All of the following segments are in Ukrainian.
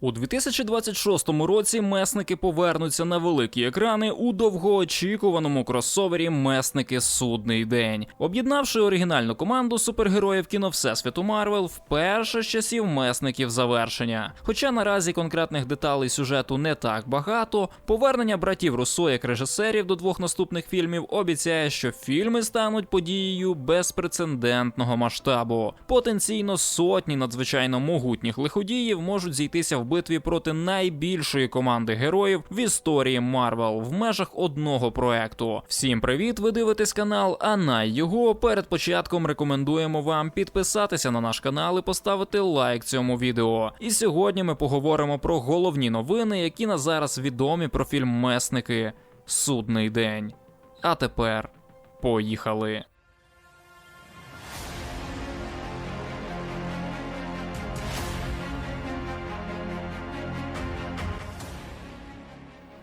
У 2026 році месники повернуться на великі екрани у довгоочікуваному кросовері Месники Судний день, об'єднавши оригінальну команду супергероїв кіно Всесвіту Марвел вперше з часів месників завершення. Хоча наразі конкретних деталей сюжету не так багато, повернення братів Руссо як режисерів до двох наступних фільмів обіцяє, що фільми стануть подією безпрецедентного масштабу. Потенційно сотні надзвичайно могутніх лиходіїв можуть зійтися в битві проти найбільшої команди героїв в історії Марвел в межах одного проекту. Всім привіт! Ви дивитесь канал, а на його перед початком рекомендуємо вам підписатися на наш канал і поставити лайк цьому відео. І сьогодні ми поговоримо про головні новини, які на зараз відомі про фільм Месники Судний день. А тепер поїхали.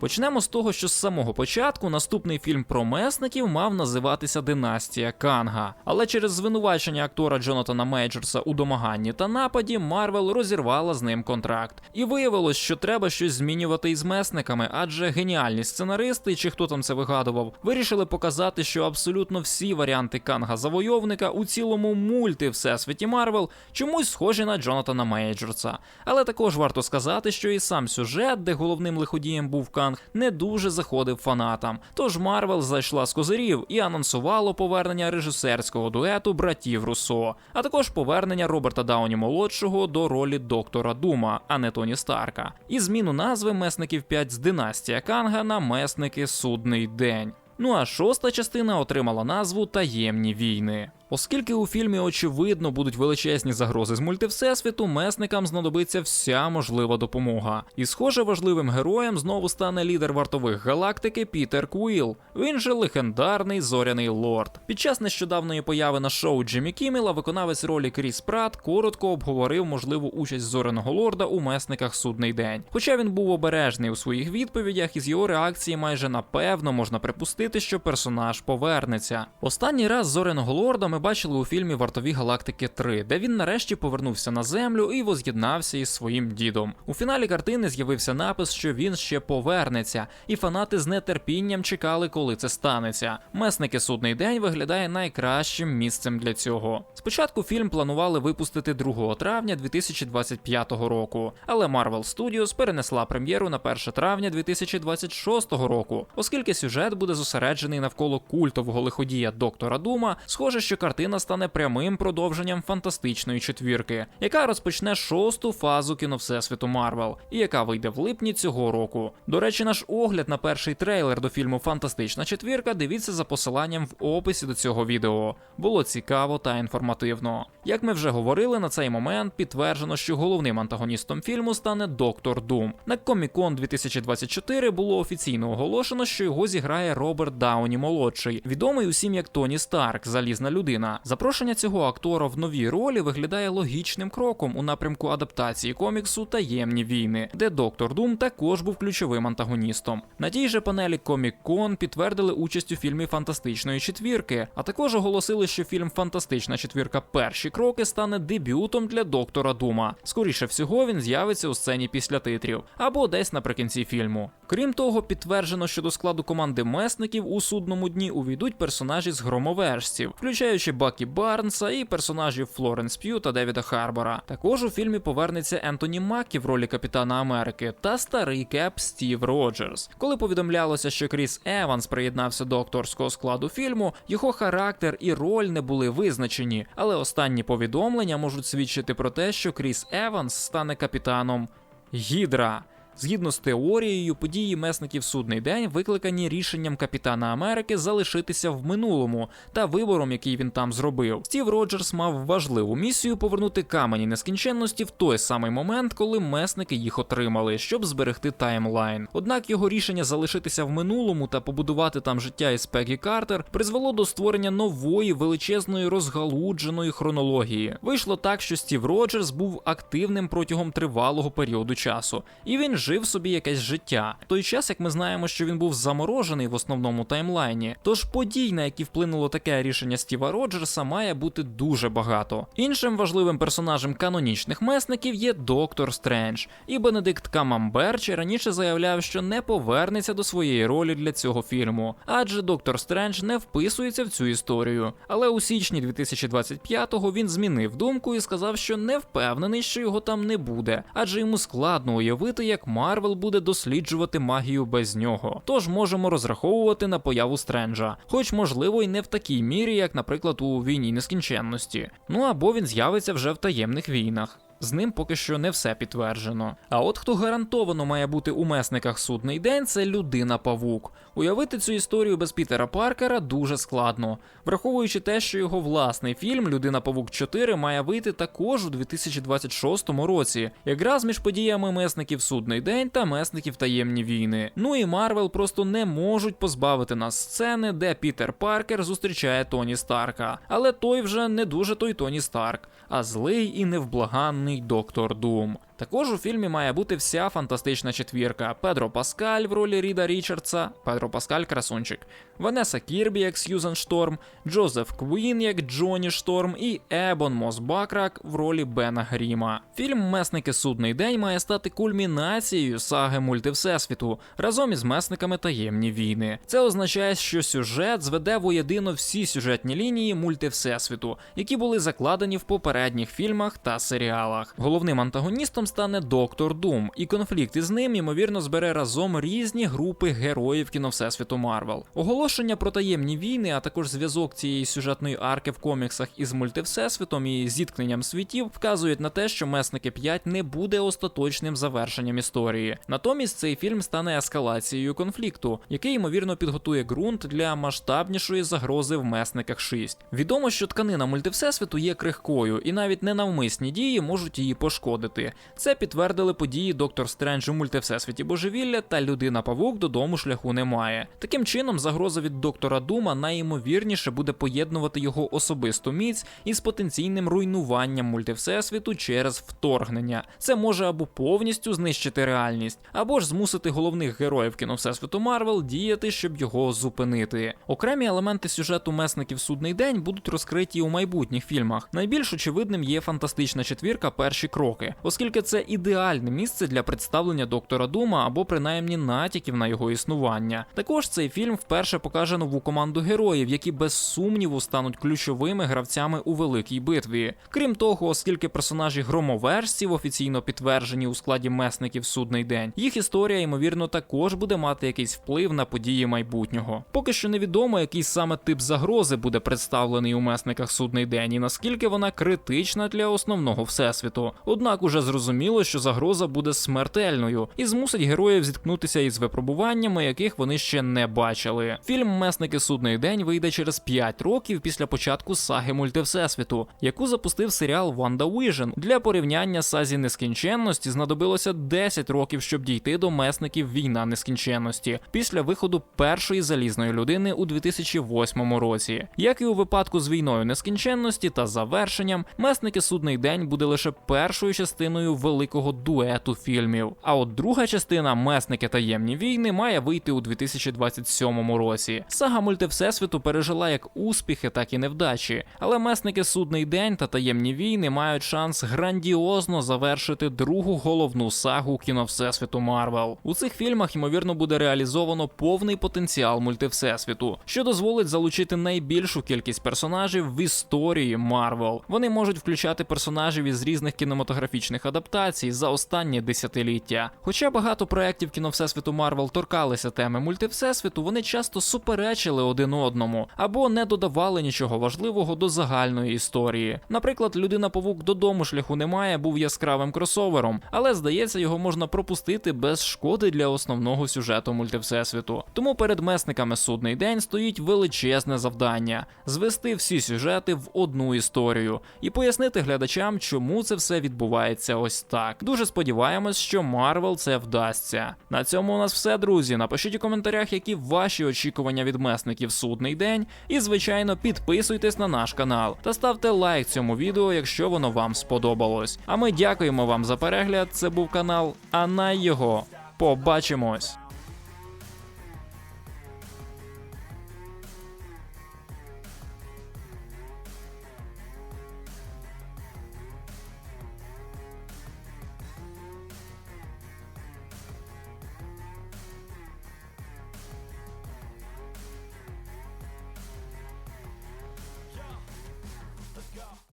Почнемо з того, що з самого початку наступний фільм про месників мав називатися Династія Канга. Але через звинувачення актора Джонатана Мейджорса у домаганні та нападі Марвел розірвала з ним контракт. І виявилось, що треба щось змінювати із месниками, адже геніальні сценаристи, чи хто там це вигадував, вирішили показати, що абсолютно всі варіанти Канга завойовника у цілому мульти всесвіті Марвел чомусь схожі на Джонатана Мейджорса. Але також варто сказати, що і сам сюжет, де головним лиходієм був Канг, не дуже заходив фанатам. Тож Марвел зайшла з козирів і анонсувало повернення режисерського дуету братів Руссо, а також повернення Роберта Дауні молодшого до ролі доктора Дума, а не Тоні Старка, і зміну назви месників 5 з династія Канга на месники Судний день. Ну а шоста частина отримала назву Таємні війни. Оскільки у фільмі очевидно будуть величезні загрози з мультивсесвіту, месникам знадобиться вся можлива допомога. І, схоже, важливим героєм знову стане лідер вартових галактики Пітер Куїл. Він же легендарний зоряний лорд. Під час нещодавної появи на шоу Джиммі Кіммела виконавець ролі Кріс Пратт коротко обговорив можливу участь зоряного лорда у месниках судний день. Хоча він був обережний у своїх відповідях, із його реакції майже напевно можна припустити, що персонаж повернеться. Останній раз зоряного лорда ми бачили у фільмі Вартові Галактики 3, де він нарешті повернувся на землю і воз'єднався із своїм дідом. У фіналі картини з'явився напис, що він ще повернеться, і фанати з нетерпінням чекали, коли це станеться. Месники судний день виглядає найкращим місцем для цього. Спочатку фільм планували випустити 2 травня 2025 року, але Marvel Studios перенесла прем'єру на 1 травня 2026 року, оскільки сюжет буде зосереджений навколо культового лиходія доктора Дума. Схоже, що картина стане прямим продовженням фантастичної четвірки, яка розпочне шосту фазу кіно Всесвіту Марвел, і яка вийде в липні цього року. До речі, наш огляд на перший трейлер до фільму Фантастична четвірка дивіться за посиланням в описі до цього відео. Було цікаво та інформативно. Як ми вже говорили, на цей момент підтверджено, що головним антагоністом фільму стане Доктор Дум. На Комікон 2024 було офіційно оголошено, що його зіграє Роберт Дауні молодший, відомий усім як Тоні Старк, залізна людина. Запрошення цього актора в новій ролі виглядає логічним кроком у напрямку адаптації коміксу Таємні війни, де Доктор Дум також був ключовим антагоністом. На тій же панелі Комік-Кон підтвердили участь у фільмі Фантастичної четвірки, а також оголосили, що фільм Фантастична четвірка перші кроки стане дебютом для доктора Дума. Скоріше всього, він з'явиться у сцені після титрів або десь наприкінці фільму. Крім того, підтверджено, що до складу команди месників у судному дні увійдуть персонажі з громовержців, включаючи Бакі Барнса і персонажів Флоренс П'ю та Девіда Харбора. Також у фільмі повернеться Ентоні Маккі в ролі Капітана Америки та старий кеп Стів Роджерс. Коли повідомлялося, що Кріс Еванс приєднався до акторського складу фільму, його характер і роль не були визначені, але останні повідомлення можуть свідчити про те, що Кріс Еванс стане капітаном Гідра. Згідно з теорією, події месників судний день викликані рішенням Капітана Америки залишитися в минулому та вибором, який він там зробив. Стів Роджерс мав важливу місію повернути камені нескінченності в той самий момент, коли месники їх отримали, щоб зберегти таймлайн. Однак його рішення залишитися в минулому та побудувати там життя із Пегі Картер призвело до створення нової величезної розгалудженої хронології. Вийшло так, що Стів Роджерс був активним протягом тривалого періоду часу, і він жив жив собі якесь життя. В той час, як ми знаємо, що він був заморожений в основному таймлайні. Тож подій, на які вплинуло таке рішення Стіва Роджерса, має бути дуже багато. Іншим важливим персонажем канонічних месників є Доктор Стрендж, і Бенедикт Камамберч раніше заявляв, що не повернеться до своєї ролі для цього фільму, адже Доктор Стрендж не вписується в цю історію. Але у січні 2025-го він змінив думку і сказав, що не впевнений, що його там не буде, адже йому складно уявити, як Марвел буде досліджувати магію без нього. Тож можемо розраховувати на появу Стренджа, хоч можливо й не в такій мірі, як, наприклад, у війні нескінченності. Ну або він з'явиться вже в таємних війнах. З ним поки що не все підтверджено. А от хто гарантовано має бути у месниках судний день, це людина Павук. Уявити цю історію без Пітера Паркера дуже складно, враховуючи те, що його власний фільм Людина Павук 4 має вийти також у 2026 році, якраз між подіями месників Судний день та месників таємні війни. Ну і Марвел просто не можуть позбавити нас сцени, де Пітер Паркер зустрічає Тоні Старка. Але той вже не дуже той Тоні Старк, а злий і невблаганний доктор Дум. Також у фільмі має бути вся фантастична четвірка: Педро Паскаль в ролі Ріда Річардса, Педро Паскаль красунчик, Ванеса Кірбі як Сьюзен Шторм, Джозеф Квін як Джоні Шторм і Ебон Мос Бакрак в ролі Бена Гріма. Фільм Месники Судний день має стати кульмінацією саги мультивсесвіту разом із месниками таємні війни. Це означає, що сюжет зведе воєдино всі сюжетні лінії мультивсесвіту, які були закладені в попередніх фільмах та серіалах. Головним антагоністом стане Доктор Дум, і конфлікт із ним ймовірно збере разом різні групи героїв кіновсесвіту Марвел. Оголошення про таємні війни, а також зв'язок цієї сюжетної арки в коміксах із мультивсесвітом і зіткненням світів вказують на те, що Месники 5 не буде остаточним завершенням історії. Натомість цей фільм стане ескалацією конфлікту, який ймовірно підготує ґрунт для масштабнішої загрози в Месниках 6. Відомо, що тканина мультивсесвіту є крихкою, і навіть ненавмисні дії можуть її пошкодити. Це підтвердили події Доктор Стрендж у мультивсесвіті божевілля та людина Павук додому шляху немає. Таким чином, загроза від доктора Дума найімовірніше буде поєднувати його особисту міць із потенційним руйнуванням мультивсесвіту через вторгнення. Це може або повністю знищити реальність, або ж змусити головних героїв кіновсесвіту Марвел діяти, щоб його зупинити. Окремі елементи сюжету месників судний день будуть розкриті у майбутніх фільмах. Найбільш очевидним є фантастична четвірка перші кроки, оскільки це ідеальне місце для представлення доктора Дума або принаймні натяків на його існування. Також цей фільм вперше покаже нову команду героїв, які без сумніву стануть ключовими гравцями у великій битві. Крім того, оскільки персонажі громовержців офіційно підтверджені у складі месників судний день, їх історія ймовірно також буде мати якийсь вплив на події майбутнього. Поки що невідомо, який саме тип загрози буде представлений у месниках судний день, і наскільки вона критична для основного всесвіту. Однак уже зрозуміло, що загроза буде смертельною і змусить героїв зіткнутися із випробуваннями, яких вони ще не бачили. Фільм Месники судний день вийде через 5 років після початку саги мультивсесвіту, яку запустив серіал Ванда Віжн. Для порівняння сазі нескінченності знадобилося 10 років, щоб дійти до месників війна нескінченності після виходу першої залізної людини у 2008 році. Як і у випадку з війною нескінченності та завершенням, месники судний день буде лише першою частиною великого дуету фільмів. А от друга частина Месники таємні війни має вийти у 2027 році. Сага мультивсесвіту пережила як успіхи, так і невдачі. Але месники судний день та таємні війни мають шанс грандіозно завершити другу головну сагу кіно всесвіту Марвел. У цих фільмах ймовірно буде реалізовано повний потенціал мультивсесвіту, що дозволить залучити найбільшу кількість персонажів в історії Марвел. Вони можуть включати персонажів із різних кінематографічних адаптацій за останні десятиліття. Хоча багато проєктів кіно всесвіту Марвел торкалися теми мультивсесвіту, вони часто суперечили один одному або не додавали нічого важливого до загальної історії. Наприклад, людина Павук додому шляху немає, був яскравим кросовером, але здається, його можна пропустити без шкоди для основного сюжету мультивсесвіту. Тому перед месниками судний день стоїть величезне завдання звести всі сюжети в одну історію і пояснити глядачам, чому це все відбувається ось так. Дуже сподіваємось, що Марвел це вдасться. На цьому у нас все, друзі. Напишіть у коментарях, які ваші очікування від месників судний день. І, звичайно, підписуйтесь на наш канал та ставте лайк цьому відео, якщо воно вам сподобалось. А ми дякуємо вам за перегляд. Це був канал Анай його Побачимось!